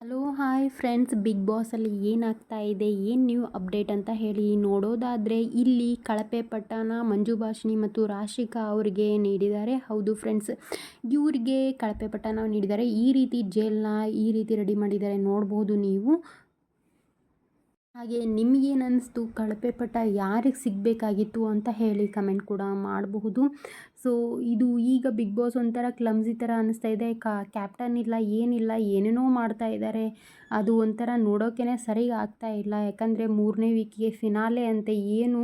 Hello, hi friends. Big ಬಾಸಲ್ಲಿ ಏನಾಗ್ತಾ ಇದೆ, ಏನು ನ್ಯೂ ಅಪ್ಡೇಟ್ ಅಂತ ಹೇಳಿ ನೋಡೋದಾದರೆ ಇಲ್ಲಿ ಕಳಪೆ ಪಟ್ಟಣ, ಮಂಜು ಭಾಷಿಣಿ ಮತ್ತು ರಾಶಿಕಾ ಅವರಿಗೆ ನೀಡಿದ್ದಾರೆ. ಹೌದು ಫ್ರೆಂಡ್ಸ್, ಇವರಿಗೆ ಕಳಪೆ ಪಟ್ಟಣ ನೀಡಿದ್ದಾರೆ. ಈ ರೀತಿ ಜೇಲ್ನ ಈ ರೀತಿ ರೆಡಿ ಮಾಡಿದ್ದಾರೆ. ನೋಡ್ಬೋದು ನೀವು. ಹಾಗೆ ನಿಮಗೇನು ಅನ್ನಿಸ್ತು ಕಳಪೆ ಪಟ್ಟ ಯಾರಿಗೆ ಸಿಗಬೇಕಾಗಿತ್ತು ಅಂತ ಹೇಳಿ ಕಮೆಂಟ್ ಕೂಡ ಮಾಡಬಹುದು. ಸೊ ಇದು ಈಗ ಬಿಗ್ ಬಾಸ್ ಒಂಥರ ಕ್ಲಮ್ಸಿ ಥರ ಅನ್ನಿಸ್ತಾ ಇದೆ. ಕ್ಯಾಪ್ಟನ್ ಇಲ್ಲ, ಏನಿಲ್ಲ, ಏನೇನೋ ಮಾಡ್ತಾ ಇದ್ದಾರೆ ಅದು ಒಂಥರ ನೋಡೋಕೆ ಸರಿ ಆಗ್ತಾ ಇಲ್ಲ. ಯಾಕಂದರೆ ಮೂರನೇ ವೀಕಿಗೆ ಫಿನಾಲೆ ಅಂತೆ, ಏನು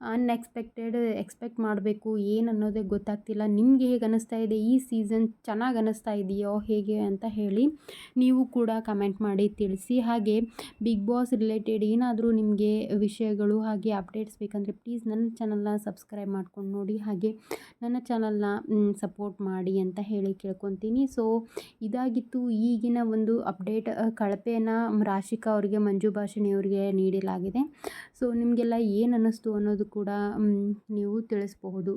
ಅನ್ಎಕ್ಸ್ಪೆಕ್ಟೆಡ್ ಎಕ್ಸ್ಪೆಕ್ಟ್ ಮಾಡಬೇಕು, ಏನು ಅನ್ನೋದೇ ಗೊತ್ತಾಗ್ತಿಲ್ಲ. ನಿಮಗೆ ಹೇಗೆ ಅನ್ನಿಸ್ತಾ ಇದೆ? ಈ ಸೀಸನ್ ಚೆನ್ನಾಗಿ ಅನ್ನಿಸ್ತಾ ಇದೆಯೋ, ಹೇಗೆ ಅಂತ ಹೇಳಿ ನೀವು ಕೂಡ ಕಮೆಂಟ್ ಮಾಡಿ ತಿಳಿಸಿ. ಹಾಗೆ ಬಿಗ್ ಬಾಸ್ ರಿಲೇಟೆಡ್ ಏನಾದರೂ ನಿಮಗೆ ವಿಷಯಗಳು, ಹಾಗೆ ಅಪ್ಡೇಟ್ಸ್ ಬೇಕಂದರೆ ಪ್ಲೀಸ್ ನನ್ನ ಚಾನಲ್ನ ಸಬ್ಸ್ಕ್ರೈಬ್ ಮಾಡ್ಕೊಂಡು ನೋಡಿ. ಹಾಗೆ ನನ್ನ ಚಾನಲ್ನ ಸಪೋರ್ಟ್ ಮಾಡಿ ಅಂತ ಹೇಳಿ ಕೇಳ್ಕೊತೀನಿ. ಸೊ ಇದಾಗಿತ್ತು ಈಗಿನ ಒಂದು ಅಪ್ಡೇಟ್ ಕಳಪೆನ ರಾಶಿಕಾ ಅವರಿಗೆ, ಮಂಜು ಭಾಷಣಿಯವರಿಗೆ ನೀಡಲಾಗಿದೆ. ಸೊ ನಿಮಗೆಲ್ಲ ಏನು ಅನ್ನಿಸ್ತು ಅನ್ನೋದು ಕೂಡ ನೀವು ತಿಳಿಸ್ಬಹುದು.